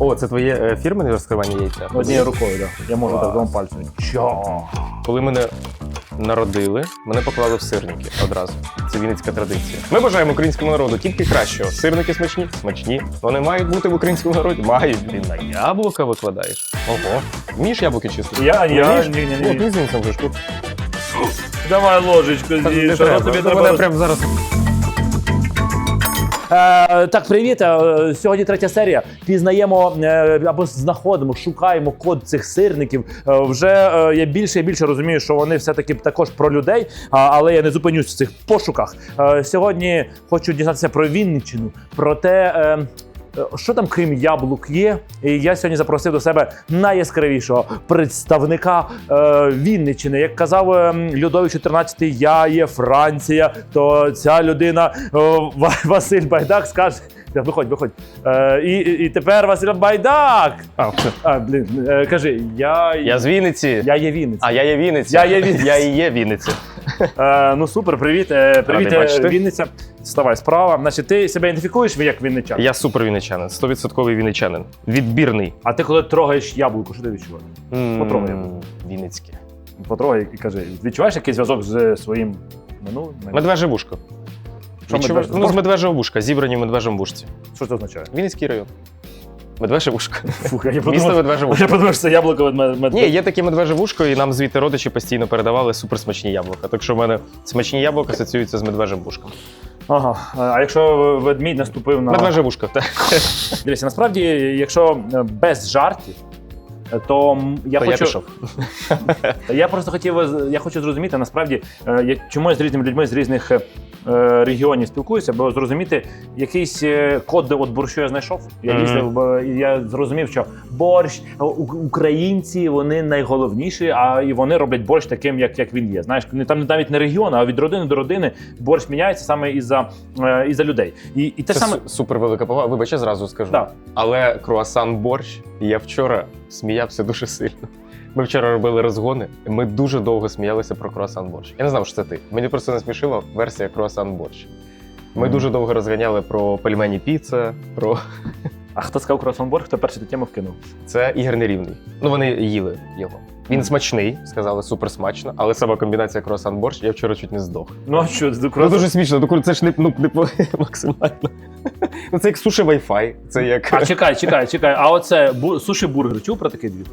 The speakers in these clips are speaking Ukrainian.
О, це твоє е, фірменне розкривання яйця? Однією рукою, так. Я можу так двом пальцем. Чо? Коли мене народили, мене поклали в сирники одразу. Це вінницька традиція. Ми бажаємо українському народу тільки кращого. Сирники смачні, смачні. Вони мають бути в українському народі. Мають. Ти на яблука викладаєш. Ого. Вмієш яблуки чистити? Я, я, Вмієш? ні, ні, О, ні. ти з ним вже тут. Давай ложечку з'їж, треба. тобі Ну, треба. Мене прямо зараз. Е, так, привіт. Е, Сьогодні третя серія. Пізнаємо е, або знаходимо, шукаємо код цих сирників. Вже я більше і більше розумію, що вони все-таки також про людей, але я не зупинюсь в цих пошуках. Сьогодні хочу дізнатися про Вінниччину, про те. Е, Що там крім яблук є? І я сьогодні запросив до себе найяскравішого представника е, Вінниччини. Як казав е, Людовик 14, я є Франція, то ця людина е, Ва- Василь Байдак скаже. Виходь, виходь. Е, і, і тепер Василь Байдак. А. А, блін, е, кажи, я, Я з Вінниці. я є Вінниць. А я є Вінниця. Я є Вінниця. Я і є Вінниця. Е, ну супер, привіт. Е, привіт, Радий бачити. е, Вінниця. Ставай справа. Значить, ти себе ідентифікуєш як вінничан? Я супер вінничанин, 100% вінничанин. Відбірний. А ти коли трогаєш яблуко, що ти відчуваєш? Потрогай. М, Вінницьке. Потрогай і кажи, відчуваєш якийсь зв'язок з своїм минулим? Медвеже вушко. Що Відчува- медвеже? Ну, з медвежого вушка, зібрані в медвежому вушці. Що це означає? Вінницький район. Медвеже вушко. Фух, я Місто подумав, медвеже я вушко. подумав, що це яблуко від мед... мед- Ні, є таке медвеже вушко, і нам звідти родичі постійно передавали суперсмачні яблука. Так що в мене смачні яблука асоціюються з медвежим вушком. Ага. А якщо ведмідь наступив на. Медвеже вушко, так. Дивіться, насправді, якщо е, без жартів, то я То я хочу. пішов. Я просто хотів е, я хочу зрозуміти насправді, е, я- чому я з різними людьми з різних е, е, регіонів спілкуюся, бо зрозуміти якийсь е, код от борщу я знайшов. Я Мгм. їздив, е, я зрозумів, що борщ е, українці вони найголовніші, а і вони роблять борщ таким, як, як він є. Знаєш, там навіть не регіон, а від родини до родини борщ міняється саме із-за е, із-за людей. І, і те Це саме. су- супер велика повага. Вибач, я зразу скажу. Так. Але круасан борщ, я вчора сміявся дуже сильно. Ми вчора робили розгони, і ми дуже довго сміялися про круасан борщ. Я не знав, що це ти. Мені просто насмішила версія круасан борщ. Ми mm. дуже довго розганяли про пельмені піца, про А хто сказав круасан борщ, хто перший тему вкинув? це Ігор Нерівний. Ну вони їли його. Він смачний, сказали супер смачно, але сама комбінація круасан борщ, я вчора чуть не здох. Ну а що, Ну дуже смішно, ну це ж не, ну, не по- максимально. Ну це як суші Wi-Fi. Це як. А чекай, чекай, чекай. А оце бу- суші бургер. Чув про такий двір?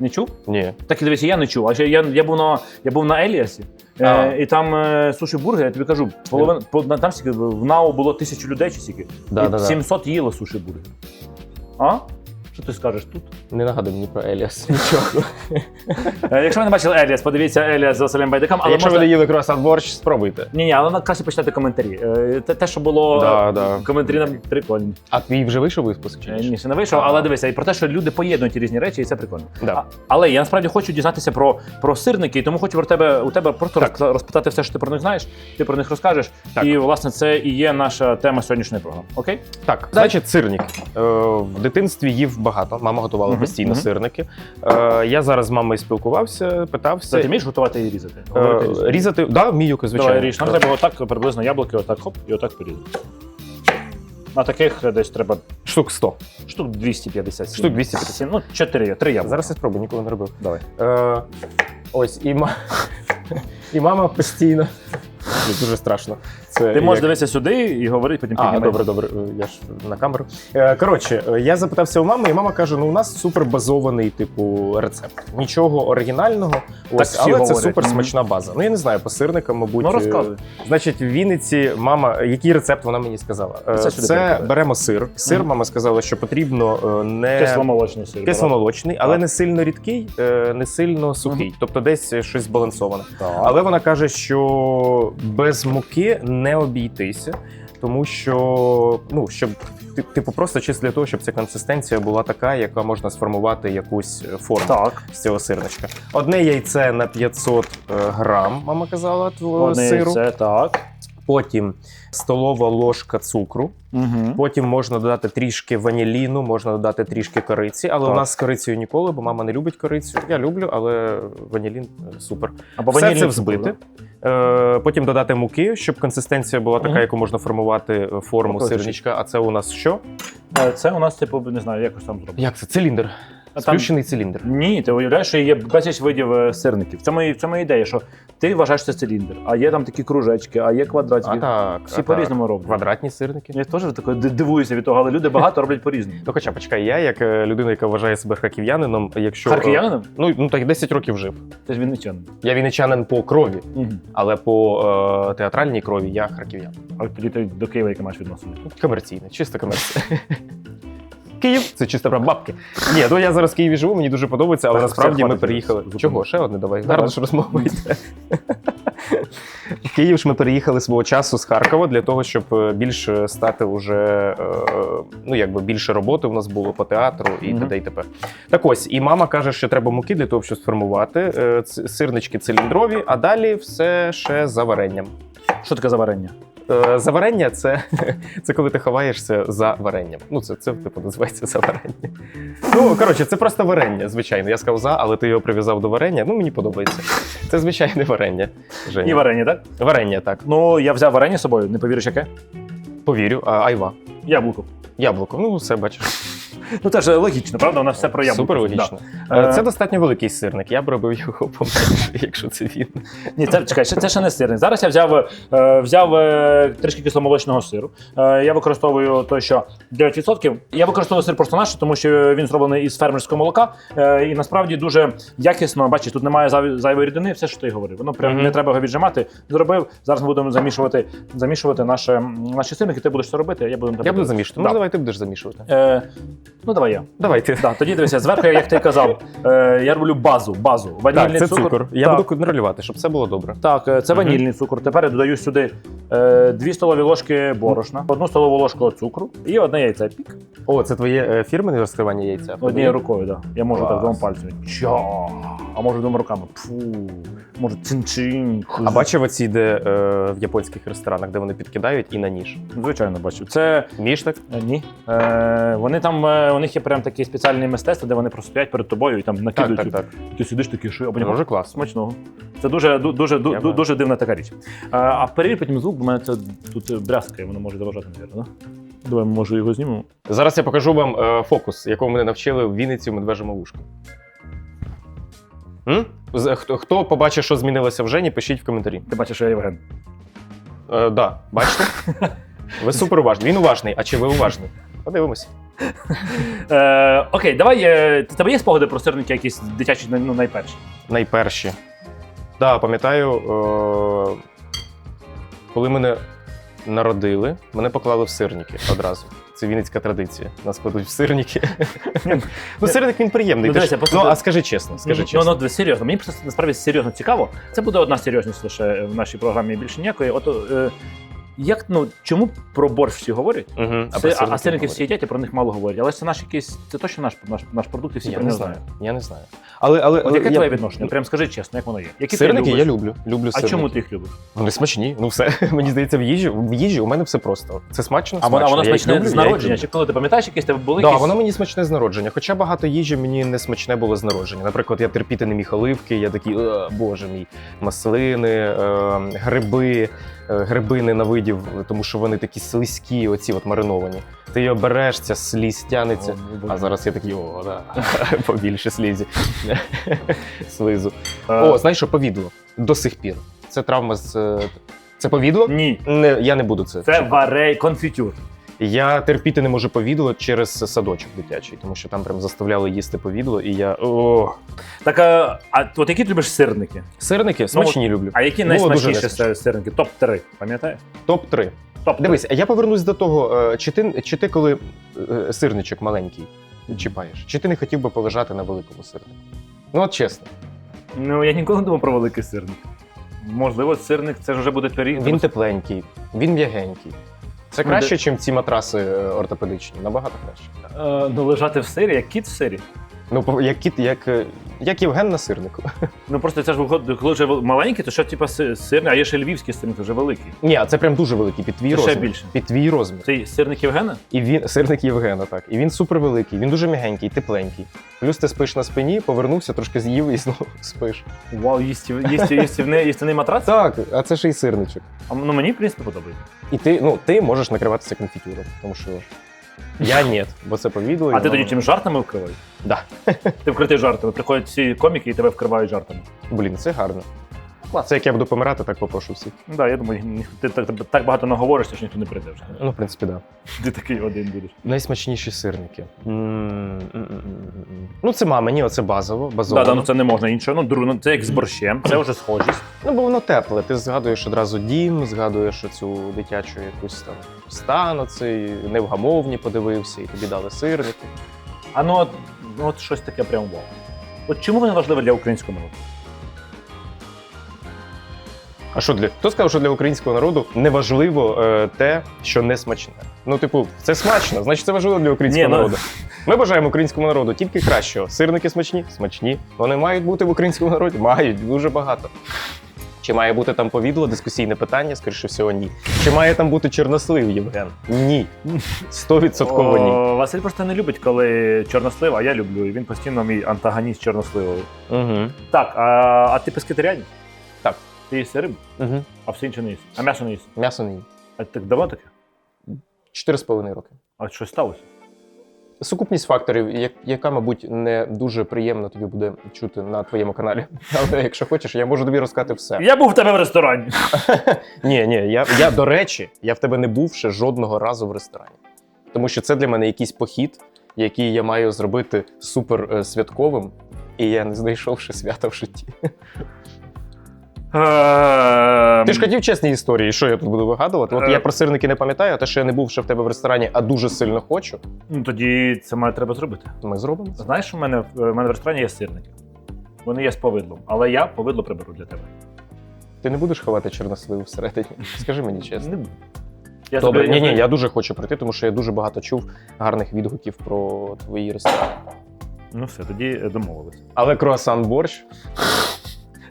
Не чув? Ні. Так і дивіться, я не чув. А ще я, я був на я був на Еліасі, е, і там е, суші бургер, я тобі кажу, половина по, на- там стільки в НАУ було тисячу людей чи скільки. Да, і да, да. 700 їло суші бургер. А? Що ти скажеш тут? Не нагадуй мені про Еліас. Нічого. Е, якщо ви не бачили Еліас, подивіться Еліас з Василем Байдаком, але Якщо можна... ви не їли круасан борщ, спробуйте. Ні, ні, але на- краще почитати коментарі. Е, Те, те що було Да, е, да. коментарі нам прикольні. А твій вже вийшов випуск чи Е, ні? Ні, ще не вийшов, але дивися, і про те, що люди поєднують різні речі, і це прикольно. Да. А, але я насправді хочу дізнатися про, про сирники, і тому хочу про тебе у тебе просто Так. розпитати все, що ти про них знаєш, ти про них розкажеш. Так. І власне це і є наша тема сьогоднішньої програми. Окей? Так, значить, сирник. Е, в дитинстві їв багато. Мама готувала Мгм, постійно мгм. сирники. Е, я зараз з мамою спілкувався, Це питався. ти вмієш готувати і різати? Е, Говорити різати. різати, да, вмію, звичайно. Давай ріж. Нам треба отак приблизно яблуки, отак хоп, і отак порізати. На таких е, десь треба Штук 100. штук 250. Штук 250. Ну, 4, 3 яблука. Зараз я спробую, ніколи не робив. Давай. Е, ось, і, ма... і мама постійно. Дуже страшно. Це Ти можеш як- дивитися сюди і говорити, потім А, добре, добре, е, я ж на камеру. Е, Коротше, е, я запитався у мами, і мама каже: ну у нас супер базований, типу, рецепт. Нічого оригінального. Ось, всі але це супер смачна база. Ну я не знаю, по сирникам, мабуть. Ну е, розказуй. Значить, в Вінниці мама, який рецепт вона мені сказала? Е, Це Це беремо сир. Сир, мама сказала, що потрібно е, не Кисломолочний сир. кисломолочний, але Так. не сильно рідкий, е, не сильно сухий, тобто десь е, щось збалансоване. Так. Але вона каже, що без муки не обійтися, тому що ну щоб ти- типу просто чисто для того, щоб ця консистенція була така, яка можна сформувати якусь е, форму Так. з цього сирничка. Одне яйце на 500 е, грам, мама казала, твого Одне сиру. це так. Потім столова ложка цукру. Угу. Потім можна додати трішки ваніліну, можна додати трішки кориці, але Так. у нас з корицею ніколи, бо мама не любить корицю. Я люблю, але ванілін е, супер. Або Все це взбити. Е, потім додати муки, щоб консистенція була така, яку можна формувати е, форму Покажи. сирничка. А це у нас що? Це у нас, типу, не знаю, якось там зроблено. Як це? Циліндр. Сплющений циліндр. Ні, ти уявляєш, що є безліч видів е, сирників. В цьому, і- в цьому ідея, що ти вважаєш це циліндр, а є там такі кружечки, а є квадратики. А так. Всі а по-різному роблять. Квадратні сирники. Я теж тако дивуюся від того, але люди багато роблять по-різному. Ну, хоча почекай, я як е, людина, яка вважає себе харків'янином, якщо е, Харків'янином? ну, ну так 10 років жив. Ти ж вінничанин. Я вінничанин по крові, Угу. але по е, театральній крові я харків'ян. А тоді ти до Києва, яке маєш відносини. Комерційне, чисто комерційне. Київ це чисто про бабки. Ні, ну я зараз в Києві живу, мені дуже подобається, але насправді ми переїхали. Чого? Ще одне давай. Гарно ж розмова. В Київ ж ми переїхали свого часу з Харкова для того, щоб е, більше стати уже, е, ну якби більше роботи у нас було по театру і т.д. і т.п. Так ось, і мама каже, що треба муки для того, щоб сформувати е, сирнички циліндрові, а далі все ще за варенням. Що таке за варення? Е, За варення це, це коли ти ховаєшся за варенням. Ну, це, це типу називається заварення. Ну, коротше, це просто варення, звичайно. Я сказав за, але ти його прив'язав до варення. Ну, мені подобається. Це звичайне варення. Женя. І варення, так? Варення, так. Ну, я взяв варення з собою, не повіриш, яке? Повірю. А, айва. Яблуко. Яблуко. Ну, все бачиш. Ну це ж логічно, правда? У нас все про яблуко. Супер логічно. Да. Е, Це Е, достатньо великий сирник. Я б робив його поменше, якщо це він. Ні, це чекай, ще- це ще не сирник. Зараз я взяв, е, взяв трішки кисломолочного сиру. Я використовую той, що 9%. Я використовую сир просто наш, тому що він зроблений із фермерського молока. І насправді дуже якісно. Бачиш, тут немає зайвої рідини, все, що ти говорив. Воно прям Мгм. не треба його віджимати. Зробив. Зараз ми будемо замішувати, замішувати наше, наші сирники. Ти будеш це робити, а я буду Я буду замішувати. Да. Ну, давай ти будеш замішувати. Е, ну, давай я. Давай ти. Да, тоді дивися, зверху, як ти казав, е, я роблю базу. базу. Ванільний Так, це цукор. Я Так. буду контролювати, щоб все було добре. Так, е, це Мгм. ванільний цукор. Тепер я додаю сюди е, 2 столові ложки борошна, одну столову ложку цукру і одне яйце. Пік. О, це твоє е, фірменне розкривання яйця? Однією рукою, да. Я можу Клас. так двома пальцями. Ча. А можу двома руками. Фу. Може чин-чин. А бачив оці, де е, в японських ресторанах, де вони підкидають і на ніж. Звичайно, бачу. Це Ніж так? е, ні. Е, вони там, е, у них є прям такі спеціальні мистецтва, де вони просто стоять перед тобою і там накидують. так, так. І Ти сидиш такий, що я. Може класно. Смачного. Це дуже, ду- дуже, ду- Я ду- бачу. дуже дивна така річ. А, а перевір потім звук, бо в мене це тут брязкає, воно може заважати, мабуть, да? Давай, може, його знімемо. Зараз я покажу вам е, фокус, якого мене навчили в Вінниці в медвежому вушку. М? З- Хто, хто побачив, що змінилося в Жені, пишіть в коментарі. Ти бачиш, що я Євген. Е, да, бачите? Ви супер уважні. Він уважний, а чи ви уважний? Подивимося. Е, окей, давай. Е, тебе є спогади про сирники якісь дитячі, ну, найперші? Найперші. Так, да, пам'ятаю, е, коли мене народили, мене поклали в сирники одразу. Це вінницька традиція. Нас кладуть в сирники. ну, сирник він приємний. Ну, ну, а скажи чесно, скажи чесно. ну, ну, серйозно. Мені просто насправді серйозно цікаво. Це буде одна серйозність лише в нашій програмі більше ніякої. От е, як ну чому про борщ всі говорять? Це, а, сирники а сирники всі їдять, і про них мало говорять. Але це наш якийсь, це точно наш, наш, наш продукт, і всі Я про не нього знаю. знають. Я не знаю. Але, але, От яке я- твоє відношення? Прям скажи чесно, як воно є. Які Сирники я любиш? люблю. Люблю А сирники. чому ти їх любиш? Вони смачні. Ну все. Мені здається, в їжі, в їжі у мене все просто. Це смачно, А воно, смачно. Я їх смачне люблю, з я їх народження? люблю. Чи коли ти пам'ятаєш, якісь тебе були Да, якісь... воно мені смачне з народження. Хоча багато їжі мені не смачне було з народження. Наприклад, я терпіти не міг оливки, я такий, «Е, боже мій, маслини, е, гриби. Е, Гриби ненавидів, тому що вони такі слизькі, оці от мариновані. Ти його береш, ця слізь тянеться. О, А зараз я такий, о, да. побільше слізі. Слизу. Е, О, знаєш що, повідло. До сих пір. Це травма з. е, Це повідло? Ні. Не, я не буду це. Це варей конфітюр. Я терпіти не можу повідло через садочок дитячий, тому що там прям заставляли їсти повідло, і я. О, Так, а, а от які ти любиш сирники? сирники смачні люблю. А які Було найсмачніші сирники? Топ-3, пам'ятаєш? Топ-3. Топ Дивись, а я повернусь до того, е, чи ти, чи ти коли е, сирничок маленький чіпаєш, чи ти не хотів би полежати на великому сирнику? Ну, от чесно. Ну, я ніколи не думав про великий сирник. Можливо, сирник це вже буде пиріг. Він тепленький, він м'ягенький. Це краще, ніж ці матраси е, ортопедичні. Набагато краще. Е, ну, лежати в сирі, як кіт в сирі. Ну, як кіт, як, е, як Євген на сирнику. Ну просто це ж виходить, коли вже маленький, то що типа си- сирний, а є ще львівський сирник, вже великий. Ні, а це прям дуже великий, під твій Це ще розмір. більше. Під твій розмір. Цей сирник Євгена? І він сирник Євгена, так. І він супервеликий, він дуже м'ягенький, тепленький. Плюс ти спиш на спині, повернувся, трошки з'їв і знову спиш. Вау, їстів, їстів, їстівний, їстівний матрац? Так, а це ще й сирничок. А, ну мені, в принципі, подобається. І ти, ну, ти можеш накриватися конфітюром, тому що я ні, бо це по відео. А ти воно- тоді чим жартами вкриваєш? Да. Ти вкритий жартами. Приходять всі коміки і тебе вкривають жартами. Блін, це гарно. Це як я буду помирати, так попрошу всіх. Ну да, я думаю, ні- ти так, так багато наговоришся, що ніхто не прийде вже. Ну, в принципі, так. Да. Ти такий один будеш. Найсмачніші сирники. М-м-м-м-м. Ну, це мамині, оце базово, базово. да, ну це не можна іншого. Ну, дру, ну це як з борщем, це вже схожість. Ну, бо воно тепле. Ти згадуєш одразу дім, згадуєш оцю дитячу якусь там стан оцей, невгамовні подивився, і тобі дали сирники. А ну от, ну, от щось таке прям вау. От чому воно важливе для українського народу? А що для хто сказав, що для українського народу не важливо е, те, що не смачне? Ну, типу, це смачно, значить це важливо для українського Ні, ну- народу. Ми бажаємо українському народу тільки кращого. Сирники смачні, смачні. Вони мають бути в українському народі, мають дуже багато. Чи має бути там повідло, дискусійне питання? Скоріше всього, ні. Чи має там бути чорнослив, Євген? Ні. Стовідсотково ні. О, Василь просто не любить, коли чорнослив, а я люблю. І він постійно мій антагоніст чорносливовий. Угу. Так, а, а ти пескетаріанин? Ти їси рибу, Угу. а все інше не їси. А м'ясо не їси. М'ясо не їм. А так давно таке? Чотири з половиною роки. А що сталося? Сукупність факторів, як- яка, мабуть, не дуже приємно тобі буде чути на твоєму каналі. Але якщо хочеш, я можу тобі розказати все. Я був в тебе в ресторані. Ні, ні, я, я до речі, я в тебе не був ще жодного разу в ресторані. Тому що це для мене якийсь похід, який я маю зробити супер е, святковим, і я не знайшов ще свята в житті. Ти ж хотів чесні історії, що я тут буду вигадувати? От Е. я про сирники не пам'ятаю, а те, що я не був ще в тебе в ресторані, а дуже сильно хочу. Ну тоді це має треба зробити. Ми зробимо це. Знаєш, у мене, в мене в ресторані є сирники. Вони є з повидлом, але я повидло приберу для тебе. Ти не будеш ховати чорносливу всередині? Скажи мені чесно. Не буду. Я Добре, собі- ні, ні, я дуже хочу прийти, тому що я дуже багато чув гарних відгуків про твої ресторани. Ну все, тоді е, домовилися. Але круасан борщ,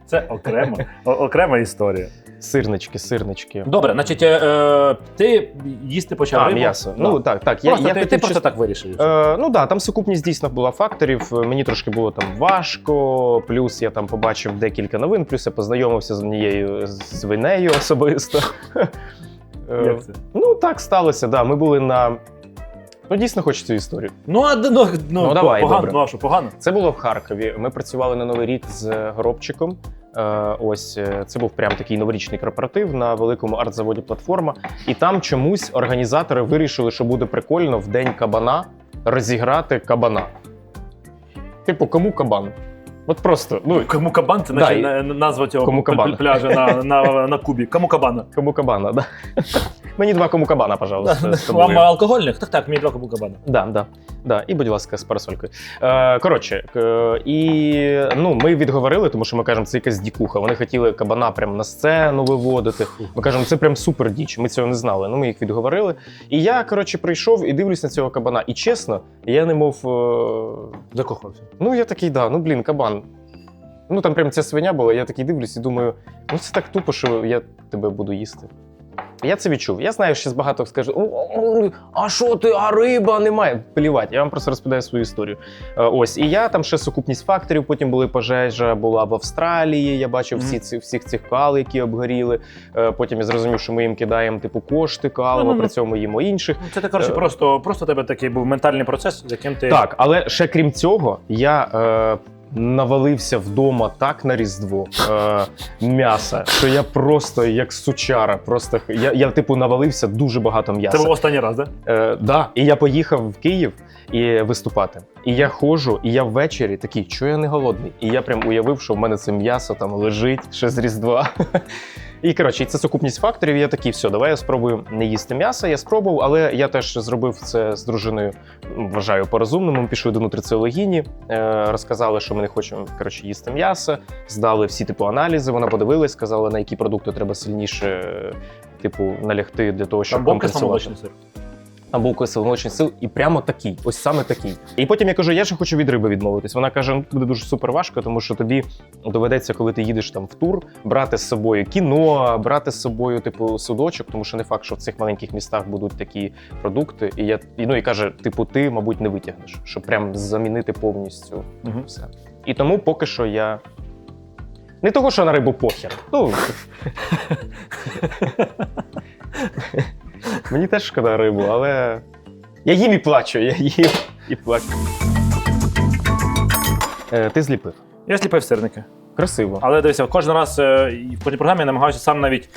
Це окрема, окрема історія. сирнички, сирнички. Добре, значить, е, е, ти їсти почав А, рибу? м'ясо. Да. Ну так, так. просто, я, ти, я ти хотів просто чисто- так вирішив. Е, ну так, да, там сукупність дійсно була факторів. Мені трошки було там важко. Плюс я там побачив декілька новин, плюс я познайомився з однією з винею особисто. Е, Як це? Ну так сталося, да. Ми були на. Ну, дійсно хочу цю історію. Ну, а ну, ну, Ну, давай, погано, добре. ну, а що, погано? Це було в Харкові. Ми працювали на Новий рік з Горобчиком. Е, ось е, це був прям такий новорічний корпоратив на великому артзаводі платформа. І там чомусь організатори вирішили, що буде прикольно в день кабана розіграти кабана. Типу, кому кабан? От просто, ну, Кому кабан, це Да, наче на- назва цього Кому кабан. пляжа на, на, на Кубі. Кому кабана? кому кабана, да. Мені два кому кабана, пожалуйста. з Вам алкогольних? Так, так, мені два кому кабана. Да, да, да. І, будь ласка, з парасолькою. Е, коротше, е, і ну, ми відговорили, тому що ми кажемо, це якась дікуха. Вони хотіли кабана прямо на сцену виводити. Ми кажемо, це прям супер діч. Ми цього не знали. Ну, ми їх відговорили. І я, коротше, прийшов і дивлюсь на цього кабана. І чесно, я не мов. е, Закохався. Ну, я такий, да, ну блін, кабан. Ну там прям ця свиня була, я такий дивлюсь і думаю, ну це так тупо, що я тебе буду їсти. Я це відчув. Я знаю, що багато скаже: «О, о, а що ти, а риба немає. Плівать, я вам просто розповідаю свою історію. Е, Ось, і я там ще сукупність факторів. Потім були пожежа, була в Австралії. Я бачив всі ці всіх цих кал, які обгоріли. Е, Потім я зрозумів, що ми їм кидаємо типу кошти калу, а Ну-ну-ну. при цьому їмо інших. Ну, Це ти, коротше, Е. просто, просто тебе такий був ментальний процес, з яким ти. Так, але ще крім цього, я е, навалився вдома так на Різдво е, м'яса, що я просто як сучара. Просто я, я типу навалився дуже багато м'яса. Це був останній раз, так? Е, да, і я поїхав в Київ і виступати. І я ходжу, і я ввечері такий, що я не голодний. І я прям уявив, що в мене це м'ясо там лежить ще з Різдва. І коротше, це сукупність факторів. Я такий, все, давай я спробую не їсти м'ясо. Я спробував, але я теж зробив це з дружиною. Вважаю по-розумному. Ми пішли до нутриціологіні, е, розказали, що ми не хочемо коротше, їсти м'ясо. Здали всі типу аналізи. Вона подивилась, сказала, на які продукти треба сильніше, типу, налягти для того, щоб Там компенсувати. самолочний сир. Там був кислий молочний сил, і прямо такий, ось саме такий. І потім я кажу, я ще хочу від риби відмовитись. Вона каже: ну буде дуже супер важко, тому що тобі доведеться, коли ти їдеш там в тур, брати з собою кіно, брати з собою, типу, судочок, тому що не факт, що в цих маленьких містах будуть такі продукти. І я і, ну і каже, типу, ти, мабуть, не витягнеш, щоб прям замінити повністю Мгм. все. І тому поки що я. Не того, що на рибу похер. Ну. Мені теж шкода рибу, але. Я їм і плачу, я їм і плачу. Е, ти зліпив. Я сліпив сирники. Красиво. Але дивися, кожен раз е, і в кожній програмі я намагаюся сам навіть.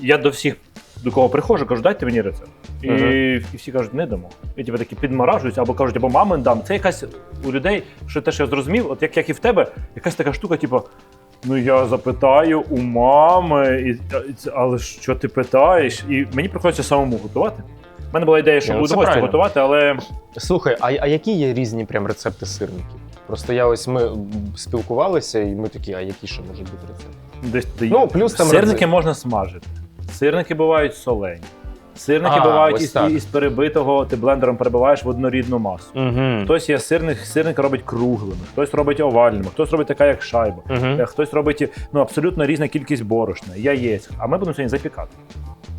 Я до всіх, до кого приходжу, кажу, дайте мені рецепт. І, Мгм. і всі кажуть, не дамо. І тебе такі підморажуються, або кажуть, або мамин дам. Це якась у людей, що те, що я зрозумів, от як, як і в тебе, якась така штука, типу. Ну я запитаю у мами, і, але що ти питаєш? І мені приходиться самому готувати. У мене була ідея, що Ні, ну, буду це правильно. готувати, але Слухай, а, а які є різні прям рецепти сирників? Просто я ось ми м, спілкувалися, і ми такі, а які ще можуть бути рецепти? десь де- Ну, плюс там сирники можна смажити. Сирники бувають солені. Сирники А, бувають із, із перебитого, ти блендером перебиваєш в однорідну масу. Угу. Хтось є сирник, сирник робить круглими, хтось робить овальними, хтось робить така, як шайба. Угу. Хтось робить ну, абсолютно різна кількість борошна, яєць. А ми будемо сьогодні запікати.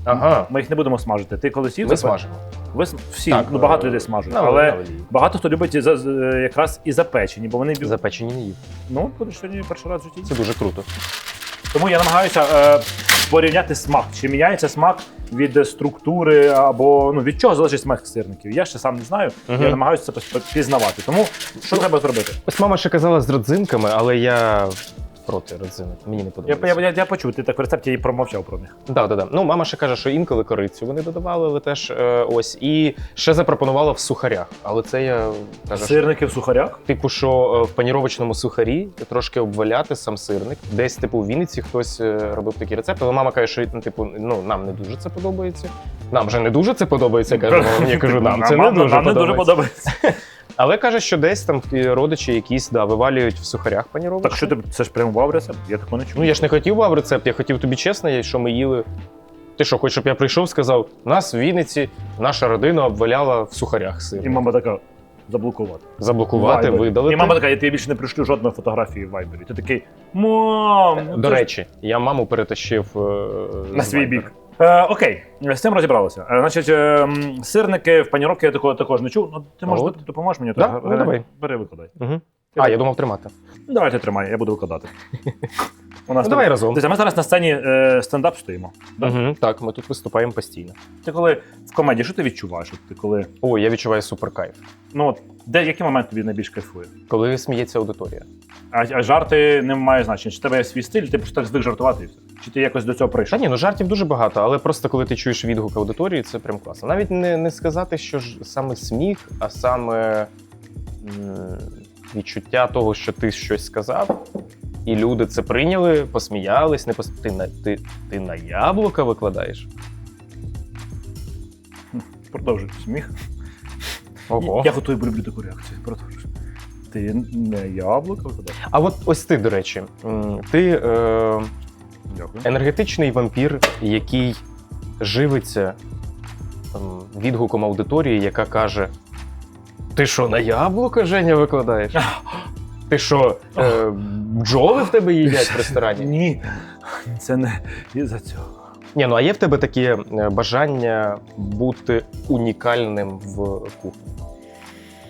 Ага. Ми їх не будемо смажити. Ти коли сів, Ми запе- смажимо. Ви всі, Так, ну багато людей смажуть. на- але на олії. багато хто любить і за, е, якраз і запечені, бо вони Запечені не їв. ну, будеш сьогодні перший раз в житті. Це дуже круто. Тому я намагаюся е, порівняти смак. Чи міняється смак від структури або ну від чого залежить смак сирників? Я ще сам не знаю. Мгм. Я намагаюся це пізнавати. Тому що треба зробити? Ось мама ще казала з родзинками, але я проти родзинок. Мені не Я, подобається. я, я, я почув, ти так в рецепті і промовчав про них. Да, да, да. Ну, мама ще каже, що інколи корицю вони додавали, але теж е, ось. І ще запропонувала в сухарях. Але це я кажу, що, Сирники в сухарях. типу, що е, в паніровочному сухарі трошки обваляти сам сирник. Десь, типу, в Вінниці хтось е, робив такі рецепти. Але мама каже, що ну, типу, ну нам не дуже це подобається. Нам вже не дуже це подобається. Я кажу, нам це не Нам- дуже нам не дуже подобається. подобається. Але каже, що десь там родичі якісь да, вивалюють в сухарях паніровочні. Так що ти це ж прямо вав рецепт? Я такого не чув. Ну я ж не хотів вам рецепт, я хотів тобі чесно, що ми їли. Ти що, хочеш, щоб я прийшов, сказав, нас в Вінниці наша родина обваляла в сухарях сир. І мама така заблокувати. Заблокувати, Viber. видалити. І мама така, я тобі більше не пришлю жодної фотографії в Вайбері. Ти такий, мам, ну До ж речі, я маму перетащив е, На з свій Viber. бік. Е, окей, з цим розібралися. Е, значить, е, м, сирники в паніровки я такого також не чув. Ну, ти може От. допоможеш мені? Да, Так, ну, давай. Бери викладай. Угу. А, я думав тримати. Давайте тримай, я буду викладати. У нас Ну, давай разом. Ми зараз на сцені е, стендап стоїмо. Да? Угу. Так, ми тут виступаємо постійно. Ти коли в комедії, що ти відчуваєш? От Ти коли. Ой, я відчуваю супер кайф. Ну, от, де, який момент тобі найбільш кайфує? Коли сміється аудиторія. А, а жарти не мають значення. Чи в тебе є свій стиль, ти просто так звик жартувати і все? Чи ти якось до цього Та прийшов? ні, ну жартів дуже багато, але просто коли ти чуєш відгук аудиторії, це прям класно. Навіть не, не сказати, що ж саме сміх, а саме м, відчуття того, що ти щось сказав, і люди це прийняли, посміялись, не пос... ти, на, ти, ти на яблука викладаєш? Продовжуй сміх. Ого. Я готую люблю таку реакцію. Продовжуй. Ти не яблуко викладаєш? А от ось ти, до речі, м, ти е. Енергетичний вампір, який живиться ем, відгуком аудиторії, яка каже: Ти що, на яблука Женя викладаєш? Ти що, е, бджоли в тебе їдять в ресторані? Ні, це не із-за цього. Ні, ну а є в тебе таке е, бажання бути унікальним в кухні?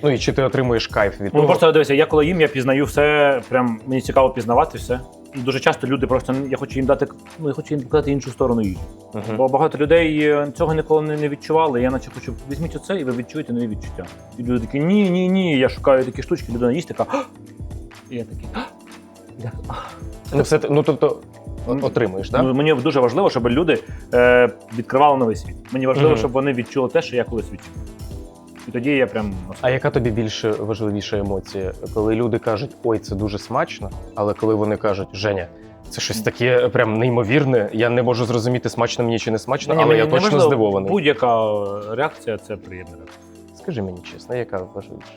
Ну і чи ти отримуєш кайф від Ну просто дивися, я коли їм, я пізнаю все, прям мені цікаво пізнавати все. Дуже часто люди просто я хочу їм дати, ну я хочу їм показати іншу сторону їжі. Мгм. Бо багато людей е, цього ніколи не, відчували. Я наче хочу візьміть оце, і ви відчуєте нові відчуття. І люди такі, ні, ні, ні. Я шукаю такі штучки, людина їсть така. І я такий. Я-! Ну, все, ну тобто о- отримуєш, так? Ну, мені дуже важливо, щоб люди е, відкривали новий світ. Мені важливо, Мгм. щоб вони відчули те, що я колись відчув. І тоді я прям А яка тобі більш важливіша емоція? Коли люди кажуть, ой, це дуже смачно, але коли вони кажуть, Женя, це щось таке прям неймовірне, я не можу зрозуміти, смачно мені чи не смачно, але я точно здивований. Будь-яка реакція це приємна реакція. Скажи мені чесно, яка важливіша?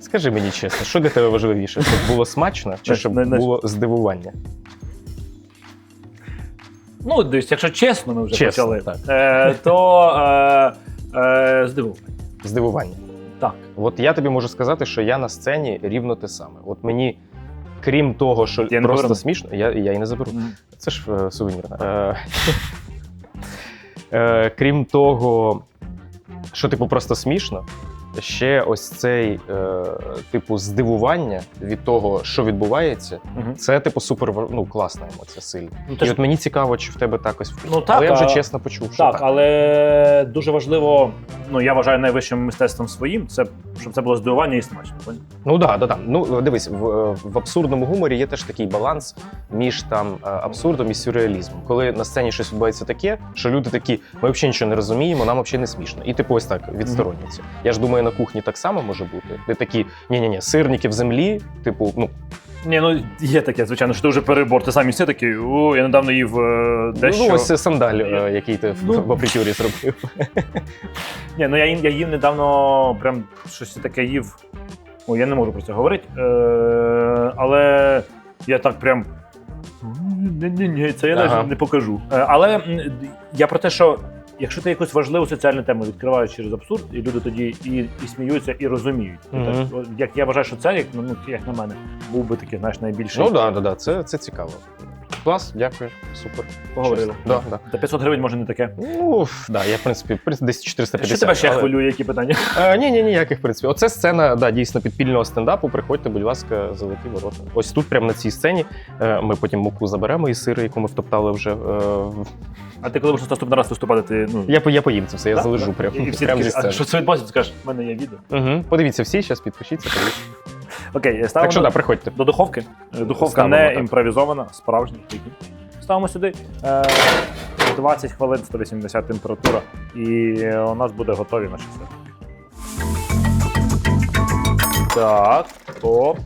Скажи мені чесно, що для тебе важливіше? Щоб було смачно чи щоб було здивування? Ну, дивись, якщо чесно, ми вже Чесно, почали, так. Е, то е, е, здивований. Здивування. Так. От я тобі можу сказати, що я на сцені рівно те саме. От мені, крім того, що Я не просто поверну. смішно, я, я і не заберу. Це ж е, сувенір. Е, е, крім того, що типу просто смішно, ще ось цей е, типу здивування від того, що відбувається, Мгм. це типу супер ну, класна емоція сильна. Ну, ти І ж- от мені цікаво, чи в тебе так ось. Ну, так, Але я вже а- чесно почув, що Так, так. але дуже важливо, ну я вважаю найвищим мистецтвом своїм, це щоб це було здивування і смачно. поняв? Ну да, да, да. Ну дивись, в, в абсурдному гуморі є теж такий баланс між там е, абсурдом і сюрреалізмом. Коли на сцені щось відбувається таке, що люди такі, ми взагалі нічого не розуміємо, нам взагалі не смішно. І типу ось так відсторонюються. Я ж думаю, на кухні так само може бути. Де такі ні, ні, ні, сирники в землі, типу, ну Ні, ну є таке, звичайно, що ти вже перебор. Ти сам всі такий, о, я недавно їв е, дещо. ну ось сандаль, е, який ти в- Ну. в апритюрі зробив. Ні, ну я, їм- я їв недавно прям щось таке їв. О, я не можу про це говорити. Е, але я так прям. Ні-ні-ні, це я Ага. навіть не покажу. Е, але м, я про те, що якщо ти якусь важливу соціальну тему відкриваєш через абсурд, і люди тоді і, і сміються, і розуміють. Мгм. Так, як я вважаю, що це, як, ну, ну, як на мене, був би такий, знаєш, найбільший. Ну да, да, да, це, це цікаво. Клас, дякую, супер. Поговорили. Да, да. Та 500 гривень може не таке. Ну, да, я в принципі, в принципі десь 450. Що тебе ще але- хвилює, які питання? Е, ні, ні, ніяких в принципі. Оце сцена да, дійсно підпільного стендапу. Приходьте, будь ласка, золоті ворота. Ось тут, прямо на цій сцені. е, Ми потім муку заберемо і сири, яку ми втоптали вже. е, в- А ти коли будеш наступний раз виступати, ти ну. Я, по- я поїм це все, я Так? залежу Так? прямо І всі прямо такі, зі а сцени. що це відбувається? Ти скажеш, в мене є відео. Угу. Подивіться всі, зараз підпишіться. подивіться. Окей, ставимо Так що до, да, приходьте. до духовки. Е, Духовка Ставимо, не так. імпровізована, справжня. Ставимо сюди. Е, 20 хвилин, 180 температура. І е, у нас буде готові наші сири. Так, оп.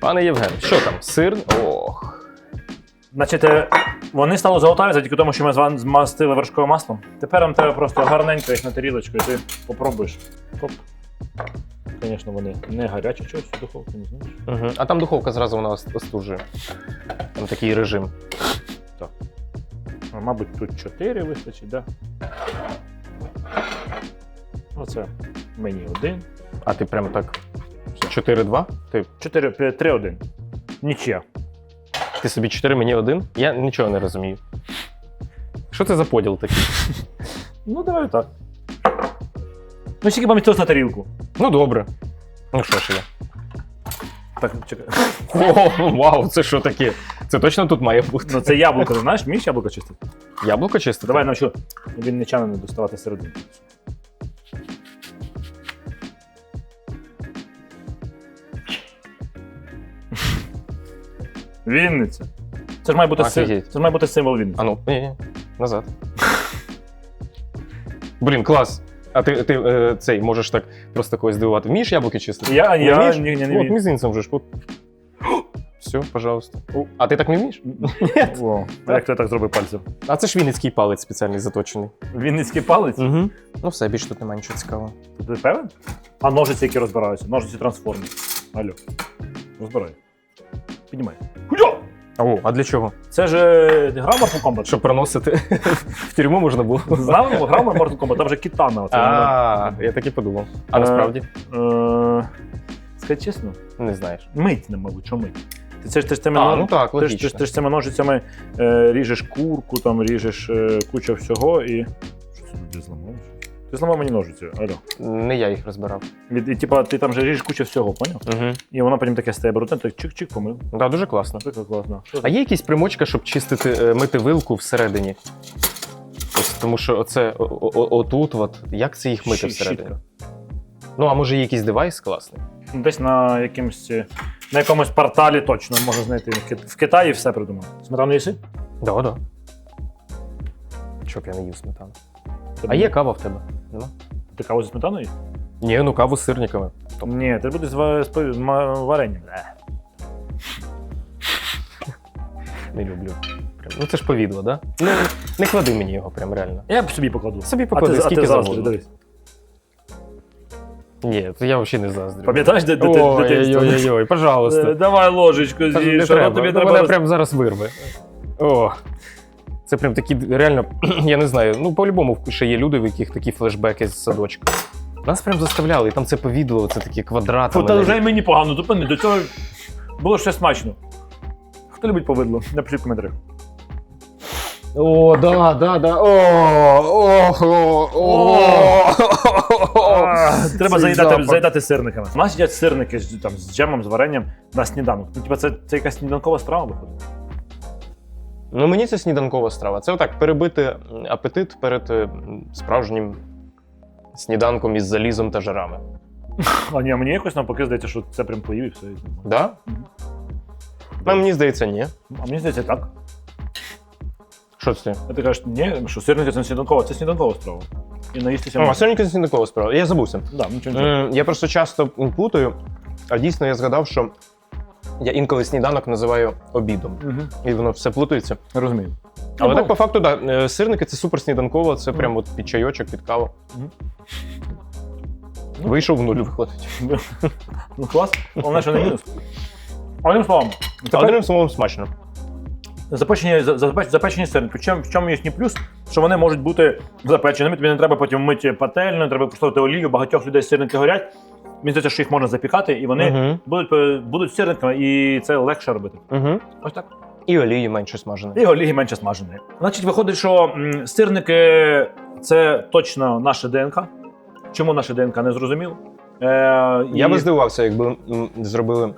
Пане Євген, що там? Сир? Ох. Значить, е, вони стали золотаві завдяки тому, що ми змастили вершковим маслом. Тепер нам треба просто гарненько їх на тарілочку, і ти попробуєш. Оп. Звісно, вони не гарячі чогось в духовці, не знаєш. Угу. А там духовка зразу вона остужує. Там такий режим. А, Мабуть, тут 4 вистачить, да? Оце мені один. А ти прям так 4-2? Ти, 4-3-1. Нічия. Ти собі 4, мені один? Я нічого не розумію. Що це за поділ такий? Ну, давай так. Ну, скільки помістилось на тарілку. Ну добре. Ну що ж я? Так, чекай. О, вау, це що таке? Це точно тут має бути. Ну, це яблуко, ти знаєш, вмієш яблуко чистити? Яблуко чисто? Давай навчу. Він нечайно не доставати серединку. Вінниця. Це ж має бути, си... Офігеть. це ж має бути символ Вінниці. А ну, ні, ні, назад. Блін, клас. А ти, ти е, цей можеш так просто когось здивувати. Вмієш яблуки чистити? Я, Не я вмієш? ні, ні, не От вмію. мізинцем вже ж. От. Все, пожалуйста. А ти так не вмієш? О, а як ти так зробив пальцем? А це ж вінницький палець спеціальний заточений. Вінницький палець? Угу. Ну все, більше тут немає нічого цікавого. Ти певен? А ножиці, які розбираються. Ножиці трансформи. Алло. Розбирай. Піднімай. О, а для чого? Це ж е, грав Mortal Kombat? Щоб проносити в тюрму можна було. Знав, грав на Mortal Kombat, там вже китана. Оце, А, я так і подумав. А Е, насправді Е, Сказати чесно, не знаєш. мить не, мабуть, що мить. Ти це ж ти ж цими, А, ну так, ти ж, ти, ж, ти цими ножицями е, ріжеш курку, там ріжеш е, кучу всього і. Що це зламали? Ти зламав мені ножиці, алло. Не я їх розбирав. Від, і, типа, ти там же ріжеш кучу всього, поняв? Угу. І воно потім таке стає брудне, так чик-чик помив. Да, дуже класно. Наприклад, класно. Що А є якісь примочка, щоб чистити, е, мити вилку всередині? Ось тому що оце о- о- отут, от, як це їх мити Щі- всередині? щітка. Ну, а може є якийсь девайс класний? Десь на якимось е, на якомусь порталі точно можна знайти. В Кит- В Китаї все придумали. Сметану їси? Да, да. Щоб я не їв сметану. А є кава в тебе? Нема? Ти каву зі сметаною? Ні, ну каву з сирниками. Ні, ти буде з, ва- з, з ма- варенням. Е. Не люблю. Прям. Ну це ж повідло, да? Ну, не клади мені його, прям реально. Я б собі покладу. Собі А поклади, ти, а скільки ти заздрі, завгодно. дивись. Ні, то я взагалі не заздрю. Пам'ятаєш, де, де, де, Ой-ой-ой, Е, пожалуйста. Давай ложечку Та з'їж, Не треба, тобі ну, треба. мене роз- прям зараз вирве. О, це прям такі реально, я не знаю. Ну, по-любому ще є люди, в яких такі флешбеки з садочка. Нас прям заставляли, і там це повідло, це такі квадрати. Та вже й мені погано, зупини. До цього було ще смачно. Хто любить повидло? Напишіть в коментарях. О, да, да, да. О, о, о, о, Треба заїдати, заїдати сирниками. У нас їдять сирники з, там, з джемом, з варенням на сніданок. Ну, типа, це, це якась сніданкова страва виходить. Ну, мені це сніданкова страва. Це отак перебити апетит перед е, справжнім сніданком із залізом та жирами. А ні, мені якось навпаки здається, що це прям поїв і все. Да? Ну, мені здається, ні. А мені здається, так. Що це? А ти кажеш, ні, що сирники це не сніданкова, це сніданкова страва. І наїстися можна. сьогодні це сніданкова справа. Я забувся. Да, нічого нічого. Я просто часто плутаю, а дійсно я згадав, що я інколи сніданок називаю обідом. Мгм. І воно все плутається. Розумію. Але Ну, так, по факту, да, сирники це супер сніданково, це прям от під чайочок, під каву. Мгм. Вийшов в нуль виходить. Ну клас, головне, що не мінус. Одним словом, тепер одним словом смачно. запечені, за- запеч- запечені сирники. В чому, в чому їхній плюс? Що вони можуть бути запеченими, тобі не треба потім мити пательню, не треба використовувати олію, багатьох людей сирники горять. Мені здається, що їх можна запікати, і вони Мгм. будуть, будуть сирниками, і це легше робити. Угу. Ось так. І олії менше смаженої. І олії менше смаженої. Значить, виходить, що м, сирники це точно наше ДНК. Чому наше ДНК не зрозуміло? Е, Я і- би здивувався, якби м, зробили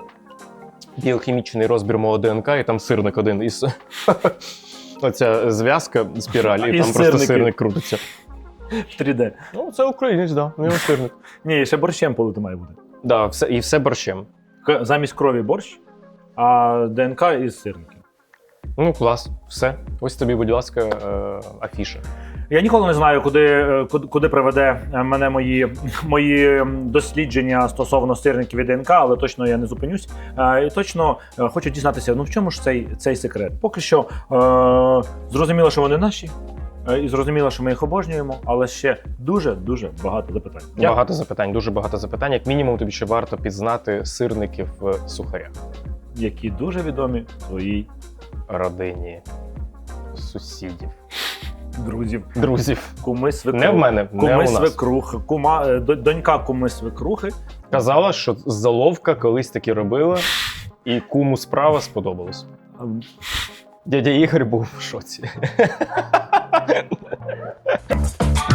біохімічний розбір мого ДНК, і там сирник один із. Оця зв'язка, спіраль, і, І там просто сирники. сирник крутиться. В 3D. Ну, це українець, да. Нього сирник. Ні, ще борщем полити має бути. Да, все, і все борщем. К- Замість крові борщ, а ДНК із сирників. Ну, клас, все. Ось тобі, будь ласка, е, афіша. Я ніколи не знаю, куди, е, куди, куди приведе е, мене мої, мої м, дослідження стосовно сирників і ДНК, але точно я не зупинюсь. Е, І точно е, хочу дізнатися, ну в чому ж цей, цей секрет? Поки що е, зрозуміло, що вони наші, і зрозуміло, що ми їх обожнюємо, але ще дуже дуже багато запитань. Дякую. Багато запитань, дуже багато запитань. Як мінімум, тобі ще варто пізнати сирників в сухарях. Які дуже відомі твоїй Родині, сусідів, друзів. друзів. Куми свекрухи. Не в мене, не Куми у нас. свекрухи, кума, е, донька куми свекрухи. Казала, що заловка колись таки робила, і куму справа сподобалось. Ем, Дядя Ігор був в шоці. Ha ha ha!